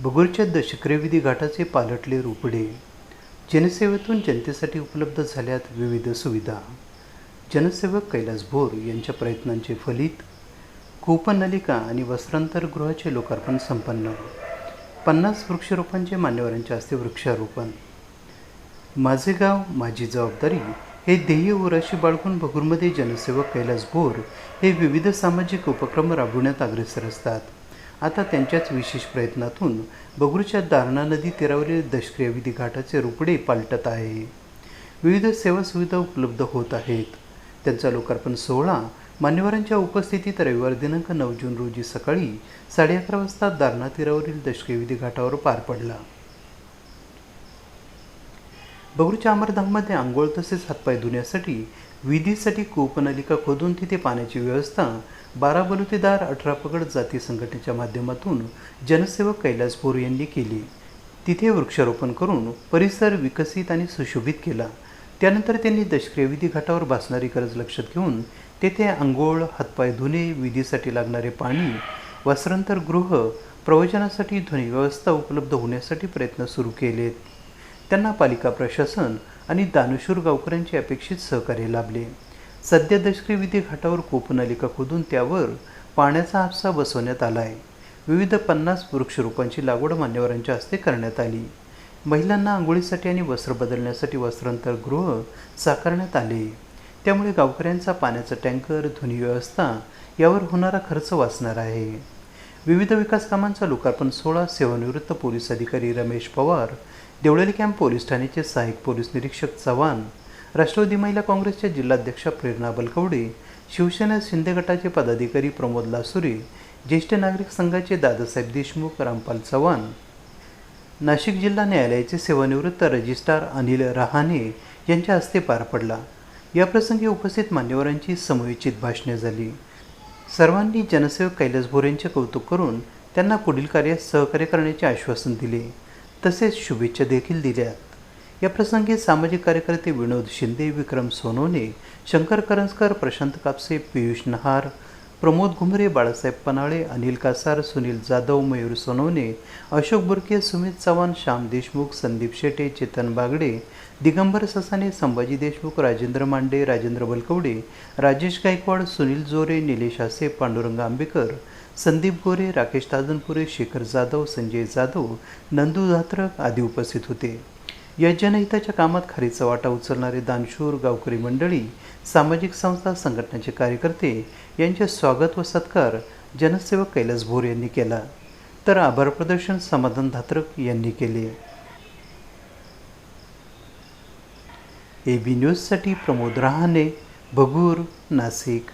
भगूरच्या दशक्रियविधी घाटाचे पालटले रुपडे. जनसेवेतून जनतेसाठी उपलब्ध झाल्यात विविध सुविधा. जनसेवक कैलास भोर यांच्या प्रयत्नांचे फलित कूपनलिका आणि वस्त्रांतरगृहाचे लोकार्पण संपन्न. पन्नास वृक्षारोपांचे मान्यवरांच्या हस्ते वृक्षारोपण. माझे गाव माझी जबाबदारी हे ध्येय उराशी बाळगून भगूरमध्ये जनसेवक कैलास भोर हे विविध सामाजिक उपक्रम राबविण्यात अग्रेसर असतात. आता त्यांच्याच विशेष प्रयत्नातून बगरूच्या दारणा नदी तीरावरील दशक्रियाविधी घाटाचे रुपडे पालटत आहे. विविध सेवा सुविधा उपलब्ध होत आहेत. त्यांचा लोकार्पण सोहळा मान्यवरांच्या उपस्थितीत रविवार दिनांक नऊ जून रोजी सकाळी साडे अकरा वाजता दारणा तीरावरील दशक्रियाविधी घाटावर पार पडला. बगरूच्या अमरधाममध्ये आंघोळ तसेच हातपाय धुण्यासाठी विधीसाठी कूपनलिका खोदून तिथे पाण्याची व्यवस्था बारा बलुतेदार अठरा पगड जाती संघटनेच्या माध्यमातून जनसेवक कैलास भोर यांनी केली. तिथे वृक्षारोपण करून परिसर विकसित आणि सुशोभित केला. त्यानंतर त्यांनी दशक्रियाविधी घाटावर भासणारी गरज लक्षात घेऊन तेथे आंघोळ हातपाय धुणे विधीसाठी लागणारे पाणी वस्त्रांतर गृह प्रवचनासाठी ध्वनी व्यवस्था उपलब्ध होण्यासाठी प्रयत्न सुरू केलेत. त्यांना पालिका प्रशासन आणि दानशूर गावकऱ्यांचे अपेक्षित सहकार्य लाभले. सध्या दशकरी विधी घाटावर कोपनलिका खोदून त्यावर पाण्याचा हापसा बसवण्यात आला आहे विविध पन्नास वृक्षरोपांची लागवड मान्यवरांच्या हस्ते करण्यात आली. महिलांना आंघोळीसाठी आणि वस्त्र बदलण्यासाठी वस्त्रांतरगृह साकारण्यात आले. त्यामुळे गावकऱ्यांचा पाण्याचा टँकर ध्वनी व्यवस्था यावर होणारा खर्च वाचणार आहे. विविध विकास कामांचा लोकार्पण सोहळा सेवानिवृत्त पोलीस अधिकारी रमेश पवार देवळाली कॅम्प पोलीस ठाण्याचे सहाय्यक पोलीस निरीक्षक चव्हाण राष्ट्रवादी महिला काँग्रेसच्या जिल्हाध्यक्षा प्रेरणा बलकवडे शिवसेना शिंदे गटाचे पदाधिकारी प्रमोद लासुरे ज्येष्ठ नागरिक संघाचे दादासाहेब देशमुख रामपाल चव्हाण. नाशिक जिल्हा न्यायालयाचे सेवानिवृत्त रजिस्ट्रार अनिल रहाणे यांच्या हस्ते पार पडला. याप्रसंगी उपस्थित मान्यवरांची समयोचित भाषणे झाली. सर्वांनी जनसेवक कैलास भोरेंचे कौतुक करून त्यांना पुढील कार्यात सहकार्य करण्याचे आश्वासन दिले. तसेच शुभेच्छा देखील दिल्यात. या प्रसंगी सामाजिक कार्यकर्ते विनोद शिंदे विक्रम सोनवणे शंकर करंजकर प्रशांत कापसे पियुष नहार प्रमोद घुमरे बाळासाहेब पनाळे अनिल कासार सुनील जाधव मयूर सोनवणे अशोक बुरके सुमित चव्हाण श्याम देशमुख संदीप शेटे चेतन बागडे दिगंबर ससाने संभाजी देशमुख राजेंद्र मांडे राजेंद्र बलकवडे राजेश गायकवाड सुनील जोरे निलेश आसे पांडुरंग आंबेकर संदीप गोरे राकेश ताजनपुरे शेखर जाधव संजय जाधव नंदू धात्रक आदी उपस्थित होते. या जनहिताच्या कामात खारीचा वाटा उचलणारे दानशूर गावकरी मंडळी सामाजिक संस्था संघटनाचे कार्यकर्ते यांचे स्वागत व सत्कार जनसेवक कैलास भोर यांनी केला. तर आभार प्रदर्शन समाधान धात्रक यांनी केले. ए बी न्यूजसाठी प्रमोद रहाणे भगूर नाशिक.